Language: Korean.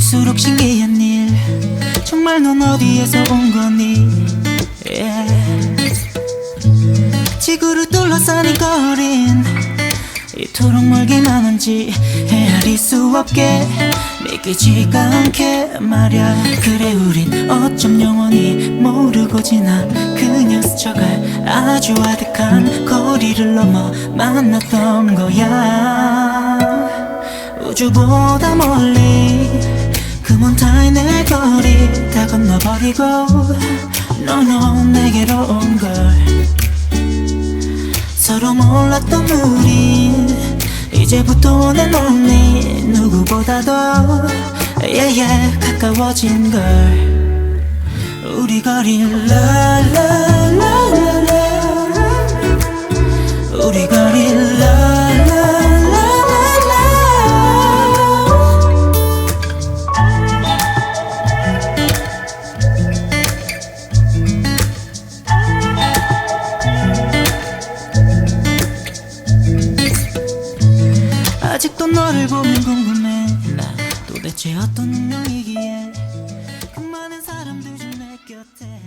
볼수록 신기한 일. 정말 넌 어디에서 온 거니? yeah. 지구를 둘러싼 이 거린 이토록 멀기만 한지 헤아릴 수 없게 믿기지가 않게 말야. 그래 우린 어쩜 영원히 모르고 지나 그녀 스쳐갈 아주 아득한 거리를 넘어 만났던 거야 우주보다 멀리 그 먼 타인의 거리 다 건너버리고 너너 내게로 온 걸. 서로 몰랐던 우린 이제부터 원해 없니 누구보다도 예예 가까워진 걸. 우리 거리 라라라라라 아직도 너를 보면 궁금해. 나 도대체 어떤 운명이기에 그 많은 사람들 중 내 곁에.